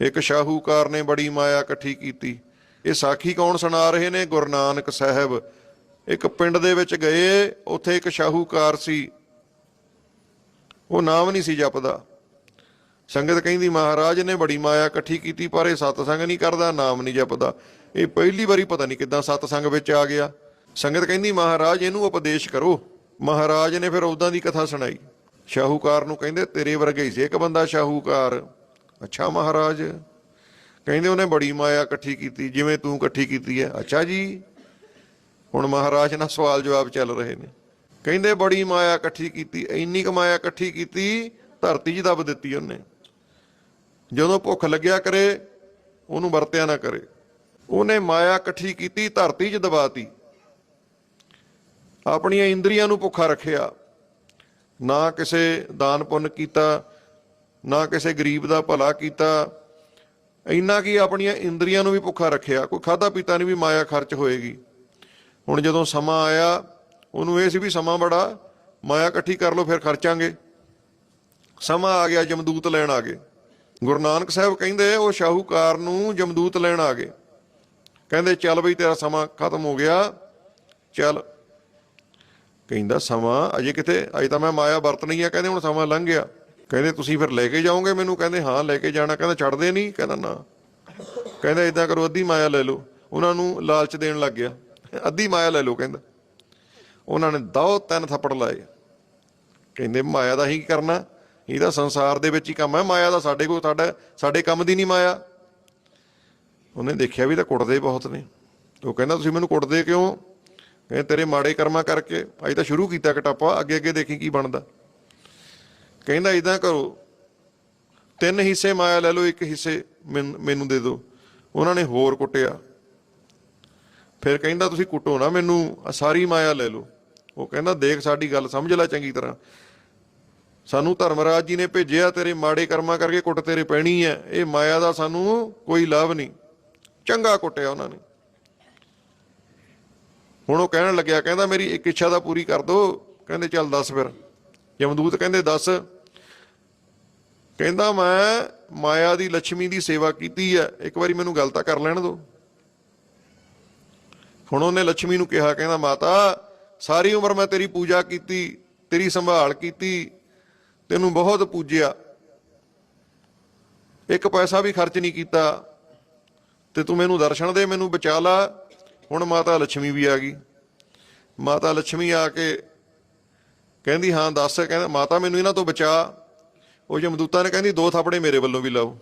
ਇੱਕ ਸ਼ਾਹੂਕਾਰ ਨੇ ਬੜੀ ਮਾਇਆ ਇਕੱਠੀ ਕੀਤੀ। ਇਹ ਸਾਖੀ ਕੌਣ ਸੁਣਾ ਰਹੇ ਨੇ? ਗੁਰੂ ਨਾਨਕ ਸਾਹਿਬ। ਇੱਕ ਪਿੰਡ ਦੇ ਵਿੱਚ ਗਏ, ਉੱਥੇ ਇੱਕ ਸ਼ਾਹੂਕਾਰ ਸੀ। ਉਹ ਨਾਮ ਨਹੀਂ ਸੀ ਜਪਦਾ। ਸੰਗਤ ਕਹਿੰਦੀ, ਮਹਾਰਾਜ ਨੇ ਬੜੀ ਮਾਇਆ ਇਕੱਠੀ ਕੀਤੀ, ਪਰ ਇਹ ਸਤਸੰਗ ਨਹੀਂ ਕਰਦਾ, ਨਾਮ ਨਹੀਂ ਜਪਦਾ। ਇਹ ਪਹਿਲੀ ਵਾਰੀ ਪਤਾ ਨਹੀਂ ਕਿੱਦਾਂ ਸਤਸੰਗ ਵਿੱਚ ਆ ਗਿਆ। ਸੰਗਤ ਕਹਿੰਦੀ, ਮਹਾਰਾਜ, ਇਹਨੂੰ ਉਪਦੇਸ਼ ਕਰੋ। ਮਹਾਰਾਜ ਨੇ ਫਿਰ ਉਦਾਂ ਦੀ ਕਥਾ ਸੁਣਾਈ। ਸ਼ਾਹੂਕਾਰ ਨੂੰ ਕਹਿੰਦੇ, ਤੇਰੇ ਵਰਗਾ ਹੀ ਸੀ ਇੱਕ ਬੰਦਾ ਸ਼ਾਹੂਕਾਰ। ਅੱਛਾ ਮਹਾਰਾਜ। ਕਹਿੰਦੇ ਉਹਨੇ ਬੜੀ ਮਾਇਆ ਇਕੱਠੀ ਕੀਤੀ, ਜਿਵੇਂ ਤੂੰ ਇਕੱਠੀ ਕੀਤੀ ਹੈ। ਅੱਛਾ ਜੀ। ਹੁਣ ਮਹਾਰਾਜ ਨਾਲ ਸਵਾਲ ਜਵਾਬ ਚੱਲ ਰਹੇ ਨੇ। ਕਹਿੰਦੇ ਬੜੀ ਮਾਇਆ ਇਕੱਠੀ ਕੀਤੀ, ਇੰਨੀ ਕੁ ਮਾਇਆ ਇਕੱਠੀ ਕੀਤੀ, ਧਰਤੀ 'ਚ ਦੱਬ ਦਿੱਤੀ ਉਹਨੇ। ਜਦੋਂ ਭੁੱਖ ਲੱਗਿਆ ਕਰੇ, ਉਹਨੂੰ ਵਰਤਿਆ ਨਾ ਕਰੇ। ਉਹਨੇ ਮਾਇਆ ਇਕੱਠੀ ਕੀਤੀ, ਧਰਤੀ 'ਚ ਦਬਾਤੀ ਆਪਣੀਆਂ ਇੰਦਰੀਆਂ ਨੂੰ ਭੁੱਖਾ ਰੱਖਿਆ। ਨਾ ਕਿਸੇ ਦਾਨ ਪੁੰਨ ਕੀਤਾ ਨਾ ਕਿਸੇ ਗਰੀਬ ਦਾ ਭਲਾ ਕੀਤਾ। ਇੰਨਾ ਕਿ ਆਪਣੀਆਂ ਇੰਦਰੀਆਂ ਨੂੰ ਵੀ ਭੁੱਖਾ ਰੱਖਿਆ, ਕੋਈ ਖਾਦਾ ਪੀਤਾ ਨਹੀਂ ਵੀ ਮਾਇਆ ਖਰਚ ਹੋਏਗੀ। ਹੁਣ ਜਦੋਂ ਸਮਾਂ ਆਇਆ, ਉਹਨੂੰ ਇਹ ਸੀ ਵੀ ਸਮਾਂ ਬੜਾ, ਮਾਇਆ ਇਕੱਠੀ ਕਰ ਲਓ, ਫਿਰ ਖਰਚਾਂਗੇ। ਸਮਾਂ ਆ ਗਿਆ, ਜਮਦੂਤ ਲੈਣ ਆ ਗਏ। ਗੁਰੂ ਨਾਨਕ ਸਾਹਿਬ ਕਹਿੰਦੇ, ਉਹ ਸ਼ਾਹੂਕਾਰ ਨੂੰ ਜਮਦੂਤ ਲੈਣ ਆ ਗਏ। ਕਹਿੰਦੇ, ਚੱਲ ਬਈ, ਤੇਰਾ ਸਮਾਂ ਖਤਮ ਹੋ ਗਿਆ। ਚੱਲ। ਕਹਿੰਦਾ, ਸਮਾਂ ਅਜੇ ਕਿਤੇ ਅਜੇ ਤਾਂ ਮੈਂ ਮਾਇਆ ਵਰਤ ਨਹੀਂ ਆ, ਕਹਿੰਦੇ ਹੁਣ ਸਮਾਂ ਲੰਘ ਗਿਆ। ਕਹਿੰਦੇ, ਤੁਸੀਂ ਫਿਰ ਲੈ ਕੇ ਜਾਓਗੇ ਮੈਨੂੰ? ਕਹਿੰਦੇ, ਹਾਂ, ਲੈ ਕੇ ਜਾਣਾ। ਕਹਿੰਦਾ ਛੱਡਦੇ ਨਹੀਂ? ਕਹਿੰਦਾ, ਨਾ। ਕਹਿੰਦਾ ਇਦਾਂ ਕਰੋ, ਅੱਧੀ ਮਾਇਆ ਲੈ ਲਓ। ਉਹਨਾਂ ਨੂੰ ਲਾਲਚ ਦੇਣ ਲੱਗ ਗਿਆ। ਅੱਧੀ ਮਾਇਆ ਲੈ ਲਓ ਕਹਿੰਦਾ। ਉਹਨਾਂ ਨੇ ਦੋ ਤਿੰਨ ਥੱਪੜ ਲਾਏ। ਕਹਿੰਦੇ, ਮਾਇਆ ਦਾ ਹੀ ਕਰਨਾ? ਕਰਨਾ ਤਾਂ ਸੰਸਾਰ ਦੇ ਵਿੱਚ ਹੀ ਕੰਮ ਹੈ। ਮਾਇਆ ਦਾ ਸਾਡੇ ਕੋਲ, ਸਾਡਾ, ਸਾਡੇ ਕੰਮ ਦੀ ਨਹੀਂ ਮਾਇਆ। ਉਹਨੇ ਦੇਖਿਆ ਵੀ ਤਾਂ ਕੁੱਟਦੇ ਬਹੁਤ ਨੇ। ਉਹ ਕਹਿੰਦਾ, ਤੁਸੀਂ ਮੈਨੂੰ ਕੁੱਟਦੇ ਕਿਉਂ? ਕਹਿੰਦੇ, ਤੇਰੇ ਮਾੜੇ ਕਰਮਾਂ ਕਰਕੇ। ਅਜੇ ਤਾਂ ਸ਼ੁਰੂ ਕੀਤਾ ਕਟਾਪਾ। ਅੱਗੇ ਅੱਗੇ ਦੇਖੀ ਕੀ ਬਣਦਾ? ਕਹਿੰਦਾ ਇਦਾਂ ਕਰੋ। ਤਿੰਨ ਹਿੱਸੇ ਮਾਇਆ ਲੈ ਲਓ, ਇੱਕ ਹਿੱਸੇ ਮੈਨ- ਮੈਨੂੰ ਦੇ ਦਿਓ। ਉਹਨਾਂ ਨੇ ਹੋਰ ਕੁੱਟਿਆ। ਫਿਰ ਕਹਿੰਦਾ, ਤੁਸੀਂ ਕੁੱਟੋ ਨਾ ਮੈਨੂੰ, ਆਹ ਸਾਰੀ ਮਾਇਆ ਲੈ ਲਓ। ਉਹ ਕਹਿੰਦਾ, ਦੇਖ ਸਾਡੀ ਗੱਲ ਸਮਝ ਲੈ ਚੰਗੀ ਤਰ੍ਹਾਂ। ਸਾਨੂੰ ਧਰਮਰਾਜ ਜੀ ਨੇ ਭੇਜਿਆ, ਤੇਰੇ ਮਾੜੇ ਕਰਮਾਂ ਕਰਕੇ ਕੁੱਟ ਤੇਰੇ ਪੈਣੀ ਹੈ ਇਹ ਮਾਇਆ ਦਾ ਸਾਨੂੰ ਕੋਈ ਲਾਭ ਨਹੀਂ। ਚੰਗਾ ਕੁੱਟਿਆ ਉਹਨਾਂ ਨੇ। ਹੁਣ ਉਹ ਕਹਿਣ ਲੱਗਿਆ, ਕਹਿੰਦਾ, ਮੇਰੀ ਇੱਕ ਇੱਛਾ ਦਾ ਪੂਰੀ ਕਰ ਦੋ ਕਹਿੰਦੇ, ਚੱਲ ਦੱਸ ਫਿਰ। ਯਮਦੂਤ ਕਹਿੰਦੇ, ਦੱਸ। ਕਹਿੰਦਾ ਮੈਂ ਮਾਇਆ ਦੀ ਲక్ష్ਮੀ ਦੀ ਸੇਵਾ ਕੀਤੀ ਹੈ। ਇੱਕ ਵਾਰੀ ਮੈਨੂੰ ਗੱਲ ਤਾਂ ਕਰ ਲੈਣ ਦਿਓ ਹੁਣ ਉਹਨੇ ਲక్ష్ਮੀ ਨੂੰ ਕਿਹਾ, ਕਹਿੰਦਾ, ਮਾਤਾ, ਸਾਰੀ ਉਮਰ ਮੈਂ ਤੇਰੀ ਪੂਜਾ ਕੀਤੀ, ਤੇਰੀ ਸੰਭਾਲ ਕੀਤੀ, ਤੈਨੂੰ ਬਹੁਤ ਪੂਜਿਆ। ਇੱਕ ਪੈਸਾ ਵੀ ਖਰਚ ਨਹੀਂ ਕੀਤਾ ਤੇ ਤੂੰ ਮੈਨੂੰ ਦਰਸ਼ਨ ਦੇ, ਮੈਨੂੰ ਬਚਾ ਲਾ। ਹੁਣ ਮਾਤਾ ਲక్ష్ਮੀ ਵੀ ਆ ਗਈ। ਮਾਤਾ ਲక్ష్ਮੀ ਆ ਕੇ ਕਹਿੰਦੀ, ਹਾਂ, ਦੱਸ, ਕਹਿੰਦਾ, ਮਾਤਾ, ਮੈਨੂੰ ਇਹਨਾਂ ਤੋਂ ਬਚਾ। ਉਹ ਜਮਦੂਤਾਂ ਨੇ ਕਹਿੰਦੀ ਦੋ ਥਾਪੜੇ ਮੇਰੇ ਵੱਲੋਂ ਵੀ ਲਾਓ।